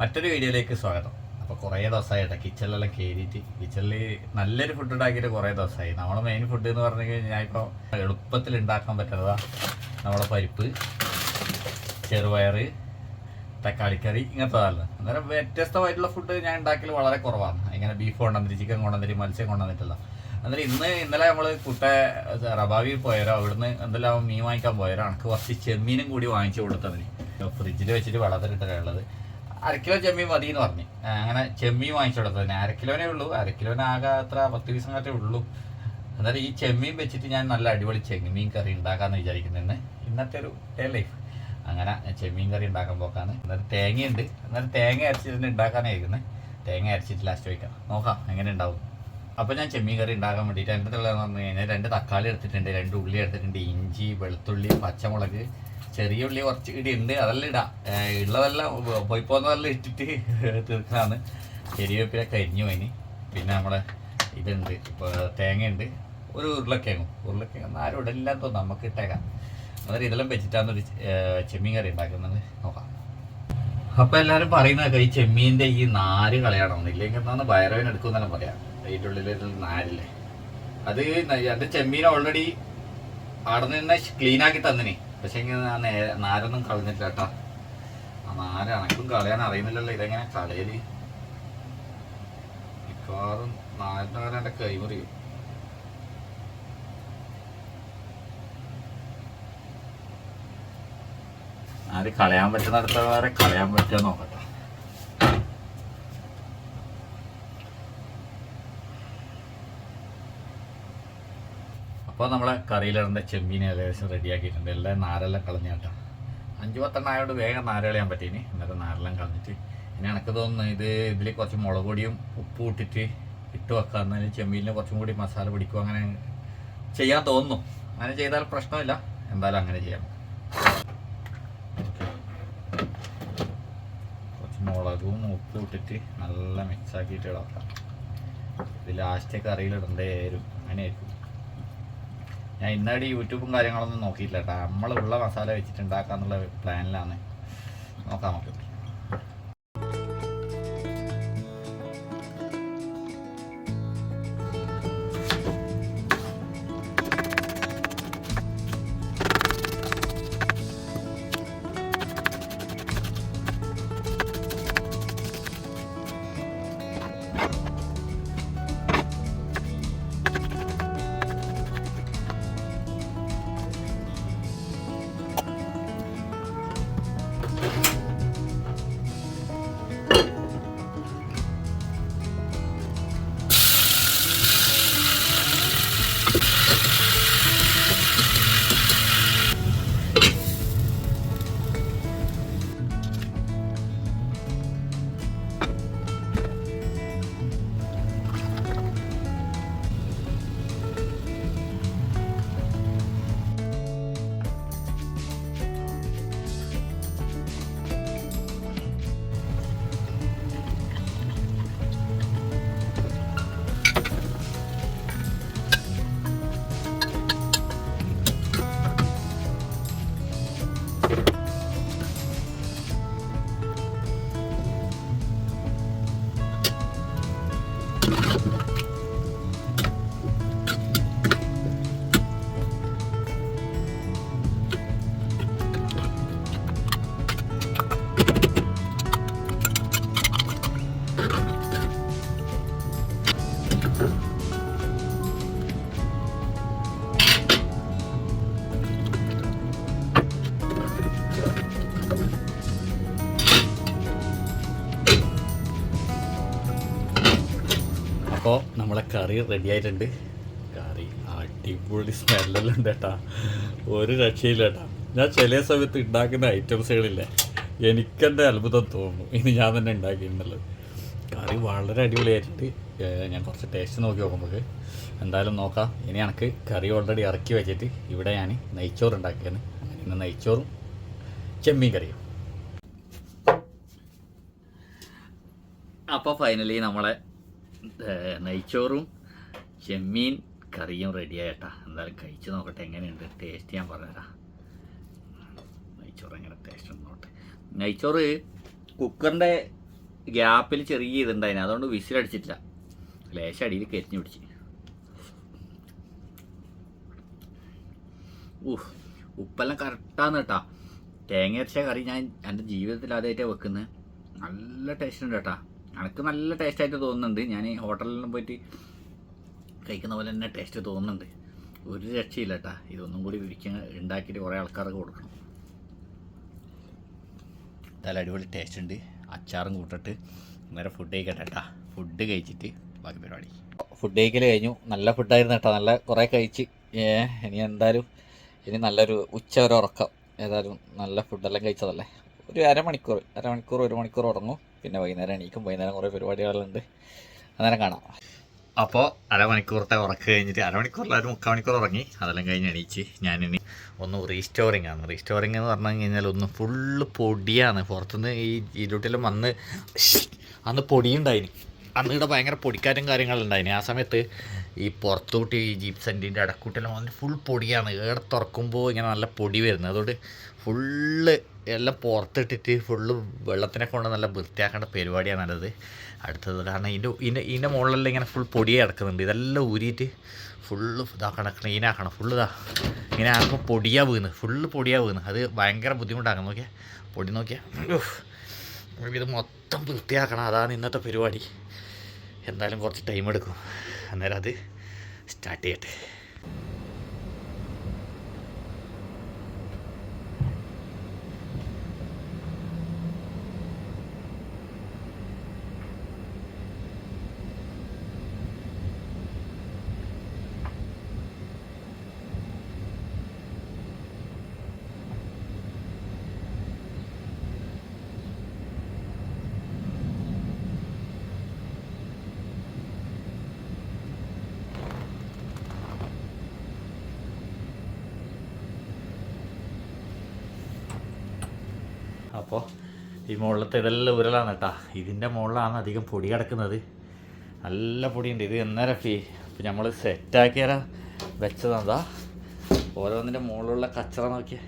മറ്റൊരു വീഡിയോയിലേക്ക് സ്വാഗതം. അപ്പോൾ കുറേ ദിവസമായിട്ട് കിച്ചണിലെല്ലാം കയറിയിട്ട് കിച്ചണിൽ നല്ലൊരു ഫുഡ് ഉണ്ടാക്കിയിട്ട് കുറേ ദിവസമായി. നമ്മുടെ മെയിൻ ഫുഡ് എന്ന് പറഞ്ഞു കഴിഞ്ഞാൽ ഇപ്പോൾ എളുപ്പത്തിൽ ഉണ്ടാക്കാൻ പറ്റുന്നതാ നമ്മുടെ പരിപ്പ് ചെറുപയർ തക്കാളിക്കറി ഇങ്ങനത്തതല്ല അന്നേരം വ്യത്യസ്തമായിട്ടുള്ള ഫുഡ് ഞാൻ ഉണ്ടാക്കൽ വളരെ കുറവാണ്. ഇങ്ങനെ ബീഫ് കൊണ്ടുവന്നിട്ട് ചിക്കൻ കൊണ്ടുവന്നിട്ട് മത്സ്യം കൊണ്ടുവന്നിട്ടില്ല അന്നേരം ഇന്ന് ഇന്നലെ നമ്മൾ കുട്ട റബാവിൽ പോയാലോ അവിടുന്ന് എന്തെല്ലാം മീൻ വാങ്ങിക്കാൻ പോയാലോ എനിക്ക് കുറച്ച് ചെമ്മീനും കൂടി വാങ്ങിച്ചു കൊടുത്തതിന്. ഫ്രിഡ്ജിൽ വെച്ചിട്ട് വെള്ളത്തിലിട്ടുള്ളത് അര കിലോ ചെമ്മീൻ മതി എന്ന് പറഞ്ഞു അങ്ങനെ ചെമ്മീൻ വാങ്ങിച്ചു കൊടുത്തത് ഞാൻ അരക്കിലോനേ ഉള്ളൂ. അര കിലോന് ആകെ അത്ര പത്ത് ദിവസം കാറ്റേ ഉള്ളൂ. എന്നാലും ഈ ചെമ്മീൻ വെച്ചിട്ട് ഞാൻ നല്ല അടിപൊളി ചെമ്മീൻ കറി ഉണ്ടാക്കാന്ന് വിചാരിക്കുന്നുണ്ട്. ഇന്നത്തെ ഒരു ഡേ ലൈഫ് അങ്ങനെ ചെമ്മീൻ കറി ഉണ്ടാക്കാൻ പോക്കാണ്. എന്നാലും തേങ്ങയുണ്ട്. എന്നാലും തേങ്ങ അരച്ചിട്ട് ഉണ്ടാക്കാനായിരിക്കുന്നത് തേങ്ങ അരച്ചിട്ട് ലാസ്റ്റ് വയ്ക്കാം നോക്കാം എങ്ങനെ ഉണ്ടാവും. അപ്പോൾ ഞാൻ ചെമ്മീൻ കറി ഉണ്ടാക്കാൻ വേണ്ടിയിട്ട് എന്റെ ഉള്ളതെന്ന് പറഞ്ഞു കഴിഞ്ഞാൽ രണ്ട് തക്കാളി എടുത്തിട്ടുണ്ട് രണ്ട് ഉള്ളി എടുത്തിട്ടുണ്ട് ഇഞ്ചി വെളുത്തുള്ളി പച്ചമുളക് ചെറിയ ഉള്ളി കുറച്ച് ഇടി ഉണ്ട് അതെല്ലാം ഇടാം. ഉള്ളതെല്ലാം പോയി പോകുന്നതെല്ലാം ഇട്ടിട്ട് തീർക്കാണ്. ചെറിയൊക്കെ കരിഞ്ഞു പോയിന്. പിന്നെ നമ്മളെ ഇതുണ്ട് ഇപ്പോൾ തേങ്ങയുണ്ട്. ഒരു ഉരുളക്കിഴങ്ങും. ഉരുളക്കിഴങ്ങ് ആരും ഇടില്ലാന്ന് തോന്നുന്നു. നമുക്ക് ഇട്ടേക്കാം. അന്നേരം ഇതെല്ലാം വെച്ചിട്ടാണ് ഒരു ചെമ്മീൻ കറി ഉണ്ടാക്കുന്നത്. നോക്കാം. അപ്പൊ എല്ലാരും പറയുന്നതൊക്കെ ഈ ചെമ്മീന്റെ ഈ നാര് കളയണമെന്ന് ഇല്ലെങ്കിൽ എന്നാണ് വയറവേന എടുക്കുന്നെല്ലാം പറയാം. അതിന്റെ ഉള്ളിൽ നാരില്ലേ. അത് എന്റെ ചെമ്മീൻ ഓൾറെഡി അവിടെ നിന്ന് ക്ലീൻ ആക്കി തന്നിനി. പക്ഷെ നാരൊന്നും കളഞ്ഞില്ല കേട്ടാ. ആ നാര് അനക്കും കളയാൻ അറിയുന്നില്ലല്ലോ. ഇതെങ്ങനെ കളയൽ? മിക്കവാറും നാരിന്റെ വരെ എന്റെ കൈമുറിയും നാര് കളയാൻ പറ്റുന്നിടത്ത് വേറെ കളയാൻ പറ്റുമോ നോക്കട്ടെ. അപ്പോൾ നമ്മളെ കറിയിലിടേണ്ട ചെമ്മീൻ ഏകദേശം റെഡിയാക്കിയിട്ടുണ്ട്. എല്ലാം നാരെല്ലാം കളഞ്ഞു കേട്ടോ. അഞ്ച് പത്തെണ്ണം ആയതുകൊണ്ട് വേഗം നാര് കളയാൻ പറ്റീനി. എന്നിട്ട് നാരെല്ലാം കളഞ്ഞിട്ട് ഇനി എനിക്ക് തോന്നുന്നു ഇത് ഇതിൽ കുറച്ച് മുളക് പൊടിയും ഉപ്പും ഇട്ടിട്ട് ഇട്ട് വെക്കാമെന്നതിന് ചെമ്മീനിൽ കുറച്ചും കൂടി മസാല പിടിക്കും അങ്ങനെ ചെയ്യാൻ തോന്നുന്നു. അങ്ങനെ ചെയ്താൽ പ്രശ്നമില്ല. എന്തായാലും അങ്ങനെ ചെയ്യാം. കുറച്ച് മുളകും ഉപ്പും ഇട്ടിട്ട് നല്ല മിക്സ് ആക്കിയിട്ട് ഇളക്കാം. ഇത് ലാസ്റ്റ് കറിയിലിടണ്ടേ വരും അങ്ങനെയായിരിക്കും. ഞാൻ ഇന്നടി യൂട്യൂബും കാര്യങ്ങളൊന്നും നോക്കിയില്ല കേട്ടോ നമ്മളുള്ള മസാല വെച്ചിട്ട് ഉണ്ടാക്കാന്നുള്ള പ്ലാനിലാണ്. നോക്കാം നമുക്ക്. അപ്പോൾ നമ്മളെ കറി റെഡി ആയിട്ടുണ്ട്. കറി അടിപൊളി സ്മെല്ലെല്ലാം ഉണ്ട് കേട്ടാ. ഒരു രക്ഷയില്ല കേട്ടാ. ഞാൻ ചില സമയത്ത് ഉണ്ടാക്കുന്ന ഐറ്റംസുകളില്ലേ എനിക്കെന്റെ അത്ഭുതം തോന്നുന്നു ഇനി ഞാൻ തന്നെ ഉണ്ടാക്കിയിട്ടുണ്ടല്ലോ കറി വളരെ അടിപൊളിയായിട്ടുണ്ട്. ഞാൻ കുറച്ച് ടേസ്റ്റ് നോക്കി നോക്കുമ്പോൾ എന്തായാലും നോക്കാം. ഇനി എനിക്ക് കറി ഓൾറെഡി ഇറക്കി വെച്ചിട്ട് ഇവിടെ ഞാൻ നെയ്ച്ചോറ് ഉണ്ടാക്കിയാണ് ഇന്ന് നെയ്ച്ചോറും ചെമ്മീൻ കറിയും. അപ്പോൾ ഫൈനലി നമ്മളെ നെയ്ച്ചോറും ചെമ്മീൻ കറിയും റെഡിയായിട്ടാ എന്തായാലും കഴിച്ച് നോക്കട്ടെ എങ്ങനെയുണ്ട്? ടേസ്റ്റ് ഞാൻ പറഞ്ഞുതരാം. നെയ്ച്ചോറ് എങ്ങനെ ടേസ്റ്റ് നോക്കട്ടെ. നെയ്ച്ചോറ് കുക്കറിന്റെ ഗ്യാപ്പിൽ ചെറിയ ഇതുണ്ടായിന്. അതുകൊണ്ട് വിസിലടിച്ചിട്ടില്ല. ലേശം അടിയിൽ കരിഞ്ഞു പിടിച്ച്. ഊഹ് ഉപ്പെല്ലാം കറക്റ്റാന്ന് കേട്ടാ. തേങ്ങ അരച്ച കറി ഞാൻ എന്റെ ജീവിതത്തിൽ ആദ്യമായിട്ടാണ് വെക്കുന്നത് നല്ല ടേസ്റ്റ് ഉണ്ട് കേട്ടാ. എനിക്ക് നല്ല ടേസ്റ്റ് ആയിട്ട് തോന്നുന്നുണ്ട്. ഞാൻ ഈ ഹോട്ടലിലും പോയിട്ട് കഴിക്കുന്ന പോലെ തന്നെ ടേസ്റ്റ് തോന്നുന്നുണ്ട്. ഒരു രക്ഷയില്ല കേട്ടാ ഇതൊന്നും കൂടി വിരിക്കാൻ ഉണ്ടാക്കിയിട്ട് കുറേ ആൾക്കാർക്ക് കൊടുക്കണം. തല അടിപൊളി ടേസ്റ്റ് ഉണ്ട്. അച്ചാറും കൂട്ടിട്ട് നേരെ ഫുഡ് കഴിക്കട്ടെ കേട്ടാ ഫുഡ് കഴിച്ചിട്ട് ബാക്കി പരിപാടി. ഫുഡ് കഴിക്കൽ കഴിഞ്ഞു. നല്ല ഫുഡായിരുന്നു കേട്ടോ നല്ല കുറേ കഴിച്ച്. ഇനി എന്തായാലും ഇനി നല്ലൊരു ഉച്ച ഒരു ഉറക്കം. ഏതായാലും നല്ല ഫുഡെല്ലാം കഴിച്ചതല്ലേ? ഒരു അരമണിക്കൂർ. അരമണിക്കൂർ ഒരു മണിക്കൂർ ഉറങ്ങും. പിന്നെ വൈകുന്നേരം എണീക്കും. വൈകുന്നേരം കുറേ പരിപാടികളുണ്ട്. അന്നേരം കാണാം. അപ്പോൾ അരമണിക്കൂറത്തെ ഉറക്കം കഴിഞ്ഞിട്ട് അരമണിക്കൂറിൽ ഒരു മുക്കാൽ മണിക്കൂർ ഉറങ്ങി. അതെല്ലാം കഴിഞ്ഞ് എണീച്ച് ഞാനിനി ഒന്ന് റീസ്റ്റോറിങ് ആണ്. റീസ്റ്റോറിങ് എന്ന് പറഞ്ഞു കഴിഞ്ഞാൽ ഒന്ന് ഫുള്ള് പൊടിയാണ്. പുറത്തുനിന്ന് ഈ ഇരുട്ടിലും വന്ന് അന്ന് പൊടിയുണ്ടായിന്. അന്ന് ഇവിടെ ഭയങ്കര പൊടിക്കാറ്റും കാര്യങ്ങളുണ്ടായിന് ആ സമയത്ത് ഈ പുറത്തോട്ട് ഈ ജീപ്പ് സെന്റിന്റെ അടക്കൂട്ടെല്ലാം വന്ന് ഫുൾ പൊടിയാണ്. ഏടെ തുറക്കുമ്പോൾ ഇങ്ങനെ നല്ല പൊടി വരുന്നത്. അതുകൊണ്ട് ഫുള്ള് എല്ലാം പുറത്തിട്ടിട്ട് ഫുള്ള് വെള്ളത്തിനെ കൊണ്ട് നല്ല വൃത്തിയാക്കേണ്ട പരിപാടിയാണ് നല്ലത്. അടുത്തത് കാരണം ഇതിന്റെ ഇതിന്റെ ഇതിന്റെ മുകളിലെല്ലാം ഇങ്ങനെ ഫുൾ പൊടിയെ കിടക്കുന്നുണ്ട്. ഇതെല്ലാം ഊരിയിട്ട് ഫുള്ള് ഇതാക്കണം ക്ലീനാക്കണം ഫുള്ള് ഇതാ. ഇങ്ങനെ ആകുമ്പോൾ പൊടിയാ വീണ്. ഫുള്ള് പൊടിയാ വീണ്. അത് ഭയങ്കര ബുദ്ധിമുട്ടാക്കണം നോക്കിയാൽ പൊടി നോക്കിയാൽ ഇത് മൊത്തം വൃത്തിയാക്കണം. അതാണ് ഇന്നത്തെ പരിപാടി. എന്തായാലും കുറച്ച് ടൈം എടുക്കും. അന്നേരം അത് സ്റ്റാർട്ട് ചെയ്യട്ടെ. അപ്പോൾ ഈ മുകളിലത്തെ ഇതെല്ലാം ഉരലാണ് കേട്ടോ. ഇതിന്റെ മുകളിലാണ് അധികം പൊടി കിടക്കുന്നത്. നല്ല പൊടിയുണ്ട്. ഇത് എന്നേരം ഫീ ഇപ്പം നമ്മൾ സെറ്റാക്കിയാൽ വെച്ചതെന്താ ഓരോന്നിന്റെ മുകളിലുള്ള കച്ചറ നോക്കിയ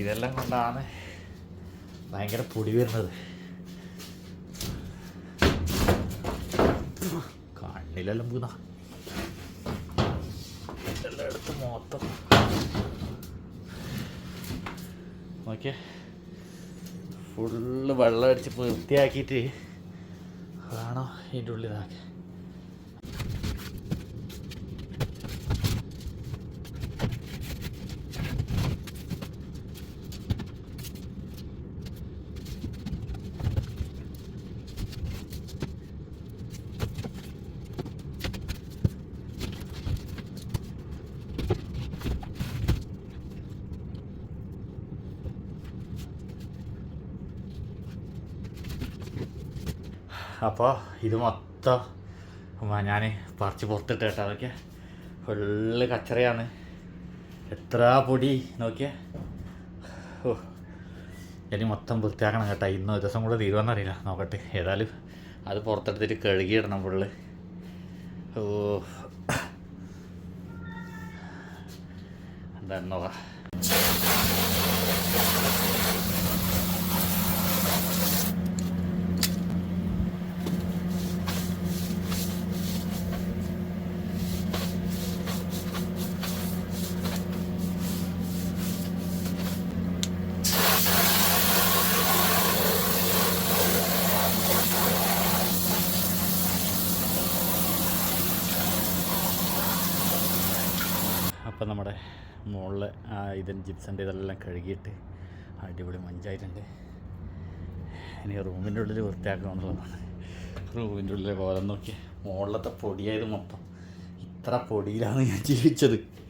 ഇതെല്ലാം കൊണ്ടാണ് ഭയങ്കര പൊടി വരുന്നത്. കണ്ണിലെല്ലാം പൂന്ന എല്ലാം എടുത്ത് മൊത്തം. ഓക്കെ ഫുള്ള് വെള്ളം അടിച്ച് വൃത്തിയാക്കിയിട്ട് വേണോ ഇതിന്റെ ഉള്ളിലാക്കി അപ്പോൾ ഇത് മൊത്തം ഞാൻ പറിച്ച് പുറത്തിട്ട് കേട്ടോ അതൊക്കെ. ഫുള്ള് കച്ചറയാണ്. എത്ര പൊടി നോക്കിയേ? ഓ ഇനി മൊത്തം വൃത്തിയാക്കണം കേട്ടോ. ഇന്ന് ഒരു ദിവസം കൂടെ തീരുവാന്നറിയില്ല നോക്കട്ടെ. ഏതായാലും അത് പുറത്തെടുത്തിട്ട് കഴുകിയിടണം ഫുള്ള് ഓ. എന്താ നോക്കാം അപ്പം നമ്മുടെ മുകളിൽ ജിപ്സന്റെ ഇതെല്ലാം കഴുകിയിട്ട് അടിപൊളി മഞ്ചായിട്ടുണ്ട്. ഇനി റൂമിന്റെ ഉള്ളിൽ വൃത്തിയാക്കണമെന്നുള്ളതാണ്. റൂമിന്റെ ഉള്ളിൽ കോലം നോക്കി. മുകളിലത്തെ പൊടിയായത് മൊത്തം. ഇത്ര പൊടിയിലാണ് ഞാൻ ജീവിച്ചത്.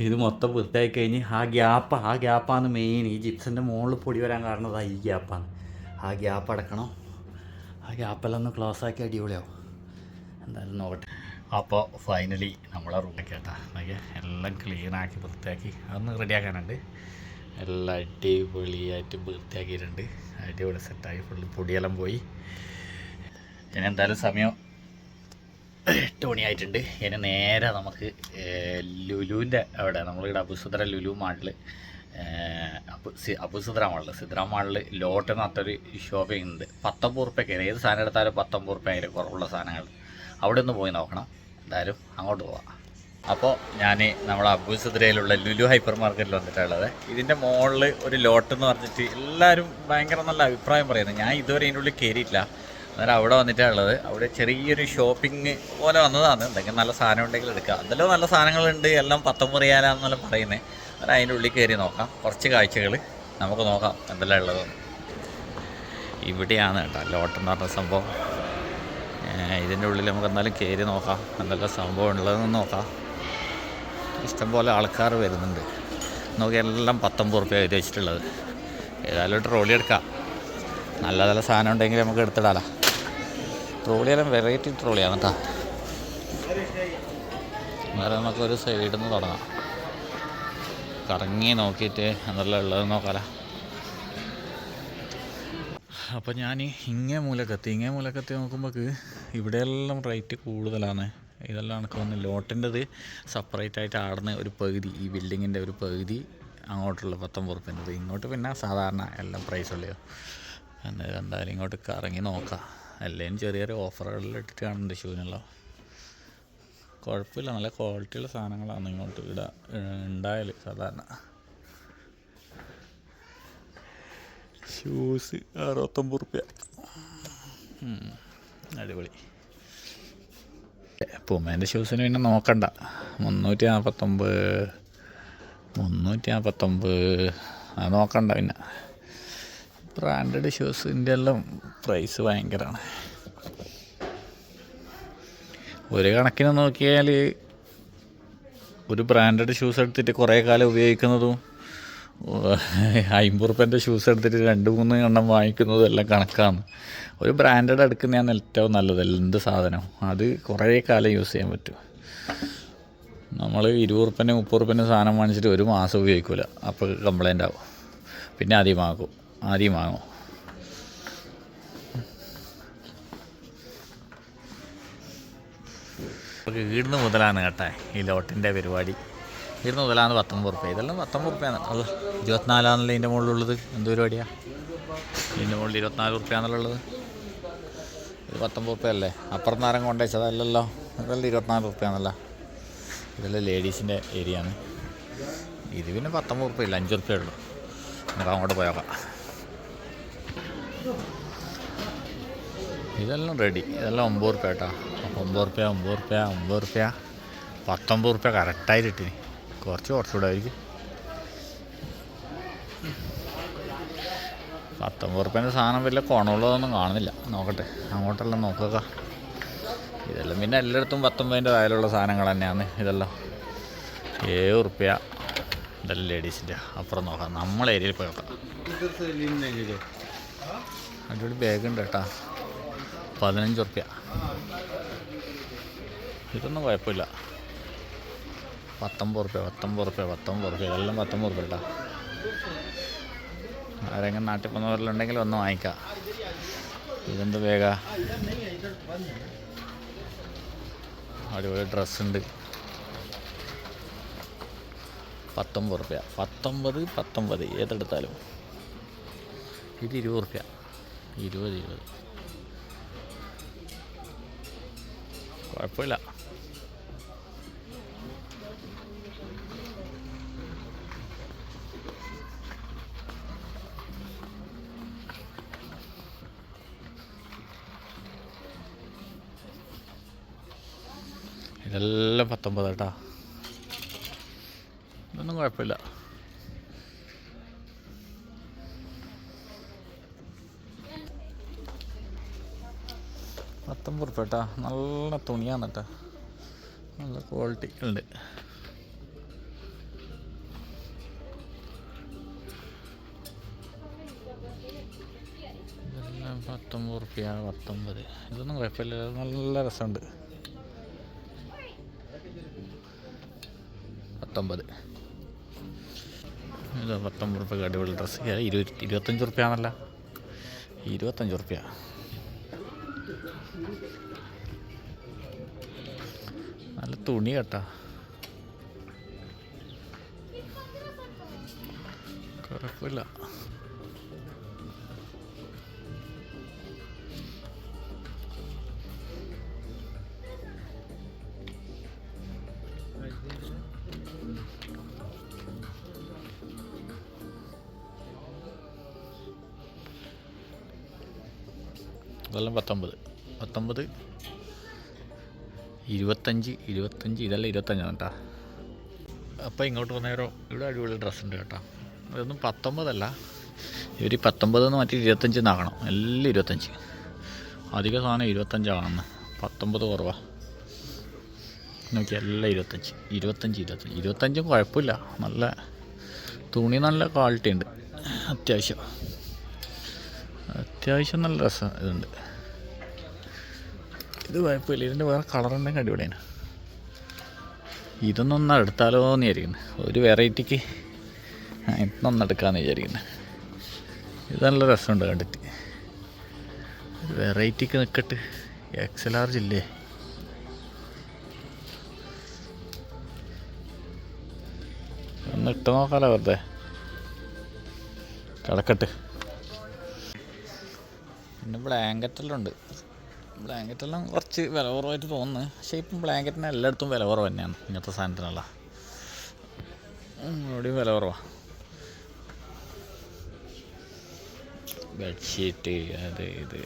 ഇത് മൊത്തം വൃത്തിയാക്കി കഴിഞ്ഞ് ആ ഗ്യാപ്പ് ആ ഗ്യാപ്പാണ് മെയിൻ ഈ ജിപ്സിന്റെ മുകളിൽ പൊടി വരാൻ കാരണം ഈ ഗ്യാപ്പാണ്. ആ ഗ്യാപ്പ് അടക്കണം. ആ ഗ്യാപ്പെല്ലാം ഒന്ന് ക്ലോസ് ആക്കി അടിപൊളിയാവും. എന്തായാലും നോക്കട്ടെ. അപ്പോൾ ഫൈനലി നമ്മളെ റൂമൊക്കെ കേട്ടാ. നോക്കിയാ എല്ലാം ക്ലീനാക്കി വൃത്തിയാക്കി. അതൊന്ന് റെഡിയാക്കാനുണ്ട് എല്ലാം അടിപൊളിയായിട്ട് വൃത്തിയാക്കിയിട്ടുണ്ട്. അടിപൊളി സെറ്റായി ഫുള്ള് പൊടിയെല്ലാം പോയി. ഇനി എന്തായാലും സമയം എട്ട് മണിയായിട്ടുണ്ട്. ഇനി നേരെ നമുക്ക് ലുലുവിന്റെ അവിടെ നമ്മളിവിടെ അബുസുദ്ര ലുലു മാളിൽ അബുസുദ്ര മാളിൽ സിദ്ര മാളിൽ ലോട്ട് എന്ന് പറഞ്ഞൊരു ഷോപ്പിംഗ് ഉണ്ട്. പത്തൊമ്പത് റുപ്യക്കാണ് ഏത് സാധനം എടുത്താലും പത്തൊമ്പത് റുപ്യ അതിൽ കുറവുള്ള സാധനങ്ങൾ. അവിടെ ഒന്ന് പോയി നോക്കണം. എന്തായാലും അങ്ങോട്ട് പോവാം. അപ്പോൾ ഞാൻ നമ്മുടെ അബു സിദ്രയിലുള്ള ലുലു ഹൈപ്പർ മാർക്കറ്റിൽ വന്നിട്ടുള്ളത്. ഇതിന്റെ മുകളിൽ ഒരു ലോട്ട് എന്ന് പറഞ്ഞിട്ട് എല്ലാവരും ഭയങ്കര നല്ല അഭിപ്രായം പറയുന്നത് ഞാൻ ഇതുവരെ ഇതിന്റെ ഉള്ളിൽ കയറിയിട്ടില്ല അന്നേരം അവിടെ വന്നിട്ടുള്ളത് അവിടെ ചെറിയൊരു ഷോപ്പിംഗ് പോലെ വന്നതാണ്. എന്തെങ്കിലും നല്ല സാധനം ഉണ്ടെങ്കിൽ എടുക്കുക എന്തെല്ലാം നല്ല സാധനങ്ങളുണ്ട്. എല്ലാം പത്തൊമ്പത് റിയാലാന്നെല്ലാം പറയുന്നത് അന്നേരം അതിന്റെ ഉള്ളിൽ കയറി നോക്കാം. കുറച്ച് കാഴ്ചകൾ നമുക്ക് നോക്കാം എന്തെല്ലാം ഉള്ളതെന്ന്. ഇവിടെയാണ് കേട്ടോ ലോട്ടെന്ന് പറഞ്ഞ സംഭവം. ഇതിന്റെ ഉള്ളിൽ നമുക്ക് എന്തായാലും കയറി നോക്കാം. എന്തെല്ലാം സംഭവം ഉള്ളതെന്ന് നോക്കാം. ഇഷ്ടംപോലെ ആൾക്കാർ വരുന്നുണ്ട്. നമുക്ക് എല്ലാം പത്തൊമ്പത് റുപ്യ എഴുതി വെച്ചിട്ടുള്ളത് ഏതായാലും ട്രോളി എടുക്കാം. നല്ല നല്ല സാധനം ഉണ്ടെങ്കിൽ നമുക്ക് എടുത്തിടാലോ. ട്രോളിയെല്ലാം വെറൈറ്റി ട്രോളിയാണ് കേട്ടോ. വേറെ നമുക്കൊരു സൈഡിൽ നിന്ന് തുടങ്ങാം. കറങ്ങി നോക്കിയിട്ട് എന്തെല്ലാം ഉള്ളത് നോക്കാലോ. അപ്പോൾ ഞാൻ ഇങ്ങേ മൂലക്കെത്തി ഇങ്ങേ മൂലക്കെത്തി നോക്കുമ്പോൾ ഇവിടെയെല്ലാം റേറ്റ് കൂടുതലാണ്. ഇതെല്ലാം എനിക്ക് തോന്നുന്നു ലോട്ടിന്റെത് സെപ്പറേറ്റ് ആയിട്ട് ആടുന്ന ഒരു പകുതി ഈ ബിൽഡിങ്ങിന്റെ ഒരു പകുതി അങ്ങോട്ടുള്ള പത്തൊമ്പത് റുപ്യന്റെത് ഇങ്ങോട്ട് പിന്നെ സാധാരണ എല്ലാം പ്രൈസ് ഉള്ളയോ? എന്നാൽ എന്തായാലും ഇങ്ങോട്ട് കറങ്ങി നോക്കാം. എല്ലാം ചെറിയൊരു ഓഫറുകളിൽ ഇട്ടിട്ട് കാണുന്നുണ്ട് ഷൂവിനുള്ള കുഴപ്പമില്ല നല്ല ക്വാളിറ്റിയുള്ള സാധനങ്ങളാണ് ഇങ്ങോട്ട് ഇവിടെ ഉണ്ടായാൽ സാധാരണ. ഷൂസ് അറുപത്തൊമ്പത് റുപ്യ അടിപൊളി. പുമേന്റെ ഷൂസിന് പിന്നെ നോക്കണ്ട. മുന്നൂറ്റി നാൽപ്പത്തൊമ്പത് മുന്നൂറ്റി നാൽപ്പത്തൊമ്പത് അത് നോക്കണ്ട പിന്നെ. ബ്രാൻഡഡ് ഷൂസിന്റെ എല്ലാം പ്രൈസ് ഭയങ്കരമാണ് ഒരു കണക്കിന് നോക്കിയാൽ ഒരു ബ്രാൻഡഡ് ഷൂസ് എടുത്തിട്ട് കുറേ കാലം ഉപയോഗിക്കുന്നതും അമ്പത് റുപ്യന്റെ ഷൂസ് എടുത്തിട്ട് രണ്ട് മൂന്ന് എണ്ണം വാങ്ങിക്കുന്നതും എല്ലാം കണക്കാണ്. ഒരു ബ്രാൻഡഡ് എടുക്കുന്നതാണ് ഏറ്റവും നല്ലത് എന്ത് സാധനം അത് കുറേ കാലം യൂസ് ചെയ്യാൻ പറ്റും. നമ്മൾ ഇരുപത് റുപ്യന്റെ മുപ്പത് റുപ്യന്റെ സാധനം വാങ്ങിച്ചിട്ട് ഒരു മാസം ഉപയോഗിക്കില്ല അപ്പോൾ കംപ്ലൈന്റ് ആവും. പിന്നെ ആദ്യം വാങ്ങും ആദ്യം വാങ്ങും. ഈടുന്ന് മുതലാണ് കേട്ടെ ഈ ലോട്ടിന്റെ പരിപാടി. ഈടുന്ന് മുതലാണ് പത്തൊമ്പത് റുപ്യ. ഇതെല്ലാം പത്തൊമ്പത് റുപ്യാണ് അത് ഇരുപത്തിനാലാണല്ലോ ഇതിന്റെ മുകളിലുള്ളത്? എന്ത് പരിപാടിയാണ് ഇതിന്റെ മുകളിൽ ഇരുപത്തിനാല് റുപ്യാന്നുള്ളത് ഇത് പത്തൊമ്പത് റുപ്യ അല്ലേ അപ്പുറത്ത് നേരം കൊണ്ടുവച്ചതല്ലല്ലോ ഇതെല്ലാം ഇരുപത്തിനാല് റുപ്യാന്നല്ല. ഇതെല്ലാം ലേഡീസിന്റെ ഏരിയ ആണ് ഇത് പിന്നെ പത്തൊമ്പത് റുപ്യ ഇല്ല അഞ്ച് റുപ്യ ഉള്ളൂ. നമുക്ക് അങ്ങോട്ട് പോയേക്കാം ഇതെല്ലാം റെഡി ഇതെല്ലാം ഒമ്പത് റുപ്യ കേട്ടോ. ഒമ്പത് റുപ്യ ഒമ്പത് റുപ്യ ഒമ്പത് റുപ്യ. പത്തൊമ്പത് റുപ്യ കറക്റ്റായിട്ട് ഇട്ടിന് കുറച്ച് കുറച്ചുകൂടെ ആയിരിക്കും പത്തൊമ്പത് റുപ്യേന്റെ സാധനം വലിയ കുണമുള്ളതൊന്നും കാണുന്നില്ല. നോക്കട്ടെ അങ്ങോട്ടെല്ലാം നോക്കുക. ഇതെല്ലാം പിന്നെ എല്ലായിടത്തും പത്തൊമ്പതിന്റെ താഴെയുള്ള സാധനങ്ങൾ തന്നെയാണ് ഇതെല്ലാം. ഏഴ് റുപ്യ ഇതെല്ലാം ലേഡീസിന്റെ. അപ്പുറം നോക്കാം. നമ്മളെ ഏരിയയിൽ പോയി നോക്കാം. അടിപൊളി ബാഗ് ഉണ്ട് കേട്ടാ. പതിനഞ്ച് റുപ്യ ഇതൊന്നും കുഴപ്പമില്ല. പത്തൊമ്പത് റുപ്യ പത്തൊമ്പത് റുപ്യ പത്തൊമ്പത് റുപ്യ ഇതെല്ലാം പത്തൊമ്പത് റുപ്യ കേട്ടോ. ആരെങ്കിലും നാട്ടിൽ പോകുന്നവരിലുണ്ടെങ്കിൽ ഒന്ന് വാങ്ങിക്കാം. ഇതെന്ത് വേഗ? അടിപൊളി ഡ്രസ്സുണ്ട് പത്തൊമ്പത് റുപ്യ. പത്തൊമ്പത് പത്തൊമ്പത്. ഏതെടുത്താലും. ഇത് ഇരുപത് റുപ്യ. ഇരുപത് ഇരുപത്. കുഴപ്പമില്ല. ഇതെല്ലാം പത്തൊമ്പത് കേട്ടാ. ഇതൊന്നും കുഴപ്പമില്ല. പത്തൊമ്പത് ഉറുപ്പ കേട്ടാ. നല്ല തുണിയാണ് കേട്ടോ. നല്ല ക്വാളിറ്റി ഉണ്ട്. പത്തൊമ്പത് റുപ്യ പത്തൊമ്പത്. ഇതൊന്നും കുഴപ്പമില്ല. നല്ല രസമുണ്ട്. പത്തൊമ്പത്. പത്തൊമ്പത് റുപ്യ അടിപൊളി ഡ്രസ്സ് ഇരുപത്തി ഇരുപത്തഞ്ച് റുപ്യാന്നല്ല. ഇരുപത്തഞ്ച് റുപ്യ. നല്ല തുണി കേട്ടാ. കുഴപ്പമില്ല ഇതെല്ലാം പത്തൊമ്പത്. പത്തൊമ്പത് ഇരുപത്തഞ്ച് ഇരുപത്തഞ്ച് ഇതെല്ലാം ഇരുപത്തഞ്ചാണ് കേട്ടോ. അപ്പോൾ ഇങ്ങോട്ട് വന്നേരോ ഇവിടെ അടിപൊളി ഡ്രസ്സ് ഉണ്ട് കേട്ടോ. ഇതൊന്നും പത്തൊമ്പതല്ല. ഇവർ പത്തൊമ്പത് എന്ന് മാറ്റി ഇരുപത്തഞ്ച് എന്നാകണം. എല്ലാം ഇരുപത്തഞ്ച്. അധിക സാധനം ഇരുപത്തഞ്ചാണെന്ന്. പത്തൊമ്പത് കുറവാ. നോക്കി എല്ലാം ഇരുപത്തഞ്ച്. ഇരുപത്തഞ്ച് ഇരുപത്തഞ്ച്. ഇരുപത്തഞ്ചും കുഴപ്പമില്ല. നല്ല തുണി നല്ല ക്വാളിറ്റി ഉണ്ട്. അത്യാവശ്യം. അത്യാവശ്യം നല്ല രസം ഇതുണ്ട്. ഇത് കുഴപ്പമില്ല. ഇതിന്റെ വേറെ കളറുണ്ടെങ്കിൽ അടിപൊളിയാണ്. ഇതൊന്നും ഒന്ന് എടുത്താലോ എന്ന് വിചാരിക്കുന്നു. ഒരു വെറൈറ്റിക്ക് ഇതൊന്നും എടുക്കാമെന്ന് വിചാരിക്കുന്നു. ഇത് നല്ല രസമുണ്ട് കണ്ടിട്ട്. വെറൈറ്റിക്ക് നിൽക്കട്ട് എക്സ് ലാർജ് ഇല്ലേ? ഒന്ന് ഇട്ട് നോക്കാലോ വെറുതെ. കിടക്കട്ട്. പിന്നെ ബ്ലാങ്കറ്റെല്ലാം ഉണ്ട് ബ്ലാങ്കറ്റെല്ലാം കുറച്ച് വില കുറവായിട്ട് തോന്നുന്നു. പക്ഷേ ഇപ്പം ബ്ലാങ്കറ്റിന് എല്ലായിടത്തും വില കുറവ് തന്നെയാണ് ഇങ്ങനത്തെ സാധനത്തിനുള്ള. എവിടെയും വില കുറവാണ് ബെഡ്ഷീറ്റ് അത് ഇത്.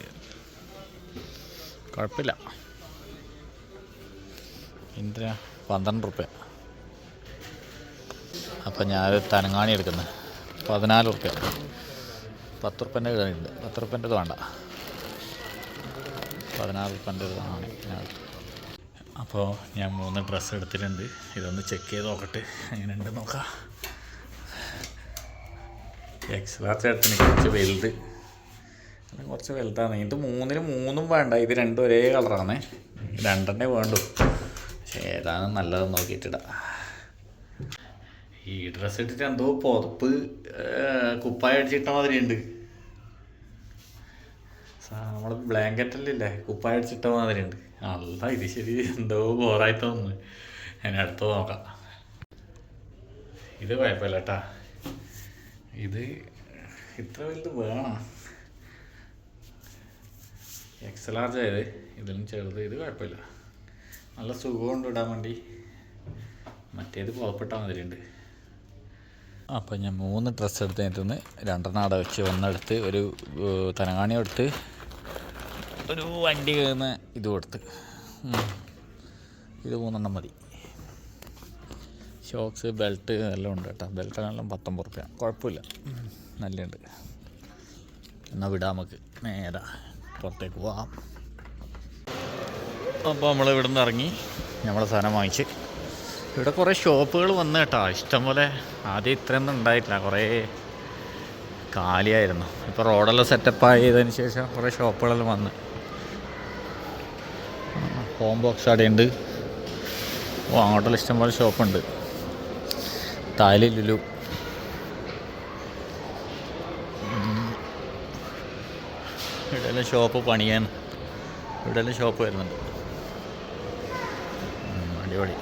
കുഴപ്പമില്ല. എന്തിനാ? പന്ത്രണ്ട് റുപ്യ. അപ്പം ഞാനൊരു തനങ്ങാണി എടുക്കുന്നത് പതിനാല് റുപ്യ. പത്ത് റുപ്യന്റെ കിട്ടുന്നുണ്ട് പത്ത് റുപ്യന്റെ വേണ്ട. പതിനാറ് ആണ് ഞാൻ അപ്പോൾ ഞാൻ മൂന്ന് ഡ്രസ്സ് എടുത്തിട്ടുണ്ട്. ഇതൊന്ന് ചെക്ക് ചെയ്ത് നോക്കട്ടെ. എങ്ങനെയുണ്ട് നോക്കാം. എക്സ് ലാർജ് എടുത്തിന് കുറച്ച് വലുത്. കുറച്ച് വലുതാണ്. ഇത് മൂന്നിന് മൂന്നും വേണ്ട. ഇത് രണ്ടും ഒരേ കളറാണ്. രണ്ടെണ്ണേ വേണ്ടു. പക്ഷേ ഏതാണ് നല്ലതെന്ന് നോക്കിയിട്ടിടാം. ഈ ഡ്രസ്സ് ഇട്ടിട്ട് എന്തോ പുതപ്പ് കുപ്പായ അടിച്ചിട്ട മാതിരി ഉണ്ട് നമ്മൾ ബ്ലാങ്കറ്റല്ലേ കുപ്പായ അടിച്ചിട്ട മാതിരി ഉണ്ട് അല്ല ഇത് ശരി എന്തോ ബോറായി തോന്നുന്നു ഞാൻ അടുത്ത് നോക്കാം. ഇത് കുഴപ്പമില്ല കേട്ടാ ഇത് ഇത്ര വലുത് വേണം. എക്സ് ലാർജ് ആയത് ഇതിലും ചെറുത് ഇത് കുഴപ്പമില്ല. നല്ല സുഖമുണ്ട് ഇടാൻ വേണ്ടി. മറ്റേത് പുറപ്പെട്ട മാതിരി ഉണ്ട് അപ്പം ഞാൻ മൂന്ന് ഡ്രസ്സ് എടുത്തതിന് രണ്ടെണ്ണം അവിടെ വെച്ച് ഒന്നെടുത്ത് ഒരു തനങ്ങാണി എടുത്ത് ഒരു വണ്ടി കയറുന്ന ഇത് കൊടുത്ത്. ഇത് മൂന്നെണ്ണം മതി. ഷോക്സ് ബെൽറ്റ് എല്ലാം ഉണ്ട് കേട്ടോ. ബെൽറ്റിനെല്ലാം പത്തൊമ്പത് റുപ്യ. കുഴപ്പമില്ല. നല്ല നല്ലുണ്ട് എന്നാൽ വിടാം നമുക്ക്. നേരെ പുറത്തേക്ക് പോവാം. അപ്പോൾ നമ്മൾ ഇവിടെ നിന്ന് ഇറങ്ങി. നമ്മളെ സാധനം വാങ്ങിച്ച്. ഇവിടെ കുറേ ഷോപ്പുകൾ വന്നു കേട്ടോ. ഇഷ്ടംപോലെ ആദ്യം ഇത്രയൊന്നും ഉണ്ടായിട്ടില്ല. കുറേ കാലിയായിരുന്നു. ഇപ്പോൾ റോഡെല്ലാം സെറ്റപ്പ് ആയതിനു ശേഷം കുറേ ഷോപ്പുകളെല്ലാം വന്ന്. ഹോം ബോക്സ് അവിടെയുണ്ട് ഓ അങ്ങോട്ടുള്ള ഇഷ്ടംപോലെ ഷോപ്പുണ്ട് താലി ലുലു. ഇവിടെയെല്ലാം ഷോപ്പ് പണിയാൻ ഇവിടെയെല്ലാം ഷോപ്പ് വരുന്നുണ്ട്. അടിപൊളി.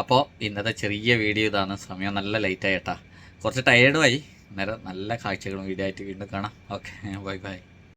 അപ്പോൾ ഇന്നത്തെ ചെറിയ വീഡിയോ ഇതാണ്. സമയം നല്ല ലൈറ്റായിട്ടാ കുറച്ച് ടയേർഡുമായി അന്നേരം നല്ല കാഴ്ചകളും വീഡിയോ ആയിട്ട് വീണ്ടും കാണാം. Okay bye bye